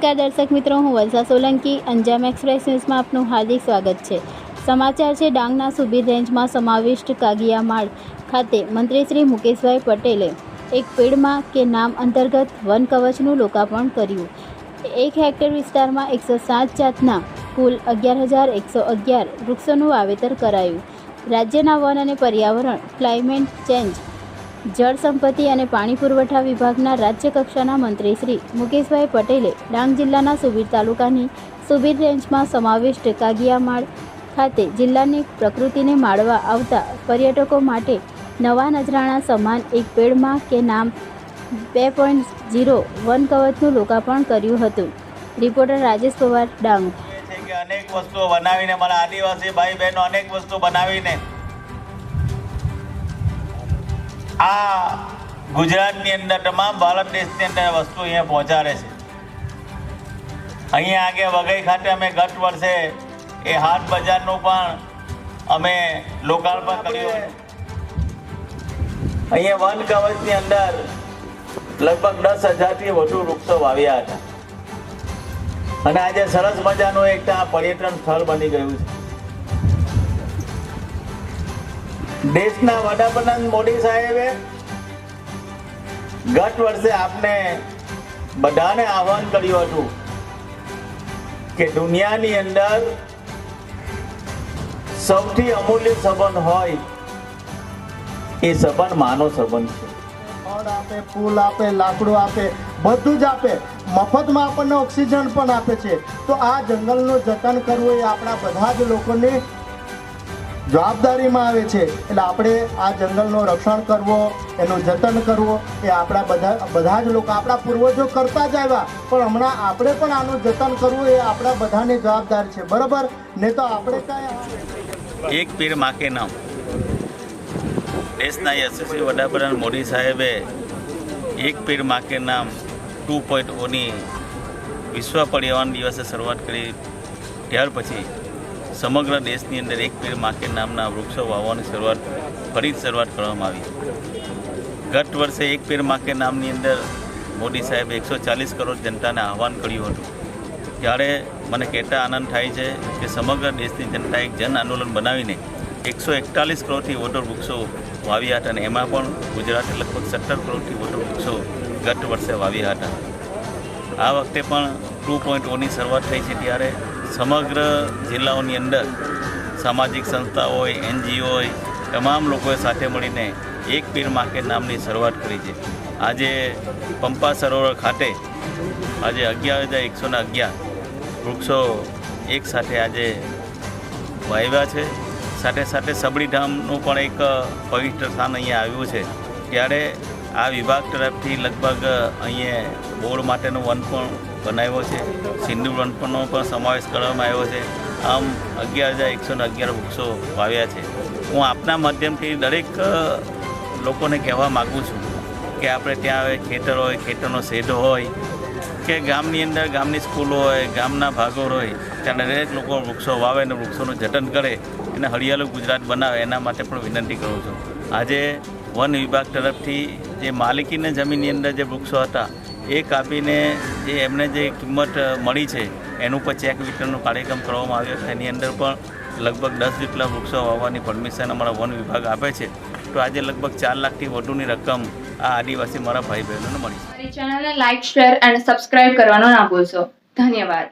નમસ્કાર દર્શક મિત્રો, હું વલસા સોલંકી, અંજામ એક્સપ્રેસ આપનું હાર્દિક સ્વાગત છે. સમાચાર છે, ડાંગના સુબીર રેન્જમાં સમાવિષ્ટ કાગિયામાળ ખાતે મંત્રી શ્રી મુકેશભાઈ પટેલે એક પેડમાં કે નામ અંતર્ગત વન કવચનું લોકાર્પણ કર્યું. એક હેક્ટર વિસ્તારમાં એકસો સાત જાતના કુલ અગિયાર હજાર એકસો અગિયાર વૃક્ષોનું વાવેતર કરાયું. રાજ્યના વન અને પર્યાવરણ, ક્લાઇમેટ ચેન્જ જળ સંપત્તિ અને પાણી પુરવઠા વિભાગના રાજ્ય કક્ષાના મંત્રી શ્રી મુકેશભાઈ પટેલે ડાંગ જિલ્લાના સુબીર તાલુકાની સુબીર રેન્જમાં સમાવિષ્ટ કાગિયામાળ ખાતે જિલ્લાની પ્રકૃતિને માળવા આવતા પર્યટકો માટે નવા નજરાણા સમાન એક પેડમાં કે નામ બે પોઈન્ટ ઝીરો વન કવચનું લોકાર્પણ કર્યું હતું. રિપોર્ટર રાજેશ પવાર, ડાંગ. અનેક વસ્તુઓ બનાવીને, મારા આદિવાસી ભાઈ બહેનો અનેક વસ્તુ બનાવીને આ ગુજરાતની અંદર તમામ ભારત દેશની અંદર વસ્તુ અહીંયા પહોંચાડે છે. અહીંયા આગે વઘઈ ખાતે અમે ગત વર્ષે એ હાટ બજારનું પણ અમે લોકાર્પણ કર્યું. અહીંયા વન કવચની અંદર લગભગ દસ હજારથી વધુ વૃક્ષો વાવ્યા હતા. અને આજે સરસ મજાનું એક આ પર્યટન સ્થળ બની ગયું છે. દેશના વડાપ્રધાન મોદી સાહેબે ગત વર્ષે આપને બધાને આહવાન કર્યું હતું કે દુનિયાની અંદર સૌથી અમૂલ્ય સંબંધ હોય એ સંબંધ માનવ સંબંધ છે. ફળ આપે, ફૂલ આપે, લાકડું આપે, બધું જ આપે. મફતમાં આપણને ઓક્સિજન પણ આપે છે. તો આ જંગલનું જતન કરવું એ આપણા બધા જ લોકોની જવાબદારીમાં આવે છે. એટલે આપણે આ જંગલનું રક્ષણ કરવું, એનું જતન કરવો, એ આપણા બધા બધા જ લોકો, આપણા પૂર્વજો કરતા જ આવ્યા. પણ હમણાં આપણે પણ આનું જતન કરવું એ આપણા બધાની જવાબદારી છે. બરાબર? ને તો આપણે કાંઈ એક પીર માકે નામ. દેશના યશસ્વી વડાપ્રધાન મોદી સાહેબે એક પીર માકે નામ ટુ પોઈન્ટ ઓની વિશ્વ પર્યાવરણ દિવસે શરૂઆત કરી. ત્યાર પછી સમગ્ર દેશની અંદર એક પીર માકે નામના વૃક્ષો વાવવાની શરૂઆત, ફરી શરૂઆત કરવામાં આવી. ગત વર્ષે એક પીર માકે નામની અંદર મોદી સાહેબે એકસો ચાલીસ કરોડ જનતાને આહવાન કર્યું હતું. ત્યારે મને કહેતા આનંદ થાય છે કે સમગ્ર દેશની જનતા એક જન આંદોલન બનાવીને એકસો એકતાલીસ કરોડથી વધુ વૃક્ષો વાવ્યા હતા અને એમાં પણ ગુજરાતે લગભગ સત્તર કરોડથી વધુ વૃક્ષો ગત વર્ષે વાવ્યા હતા. આ વખતે પણ ટુ પોઈન્ટ ઓની શરૂઆત થઈ છે ત્યારે સમગ્ર જિલ્લાઓની અંદર સામાજિક સંસ્થાઓ હોય, એનજીઓ હોય, તમામ લોકોએ સાથે મળીને એક પીર માર્કેટ નામની શરૂઆત કરી છે. આજે પંપા સરોવર ખાતે આજે અગિયાર હજાર એકસો ને અગિયાર વૃક્ષો એક સાથે આજે વાવ્યા છે. સાથે સાથે સબડીધામનું પણ એક પવિત્ર સ્થાન અહીંયા આવ્યું છે. ત્યારે આ વિભાગ તરફથી લગભગ અહીંયા બોર્ડ માટેનું વન પણ બનાવ્યો છે. સિંધુ વનપણનો પણ સમાવેશ કરવામાં આવ્યો છે. આમ અગિયાર હજાર એકસો ને અગિયાર વૃક્ષો વાવ્યા છે. હું આપના માધ્યમથી દરેક લોકોને કહેવા માગું છું કે આપણે ત્યાં હવે ખેતર હોય, ખેતરનો શેઢો હોય, કે ગામની અંદર ગામની સ્કૂલો હોય, ગામના ભાગો હોય ત્યાં દરેક લોકો વૃક્ષો વાવે અને વૃક્ષોનું જતન કરે અને હરિયાળું ગુજરાત બનાવે, એના માટે પણ વિનંતી કરું છું. આજે વન વિભાગ તરફથી જે માલિકીની જમીનની અંદર જે વૃક્ષો હતા, એ કાપીને જે એમને જે કિંમત મળી છે, એનું પર ચેક વિતરણનો કાર્યક્રમ કરવામાં આવ્યો. છે એની અંદર પણ લગભગ દસ જેટલા વૃક્ષો વાવવાની પરમિશન અમારા વન વિભાગ આપે છે. તો આજે લગભગ ચાર લાખથી વધુની રકમ આ આદિવાસી મારા ભાઈ બહેનોને મળી છે. ચેનલને લાઇક શેર અને સબસ્ક્રાઇબ કરવાનો ના ભૂલશો. ધન્યવાદ.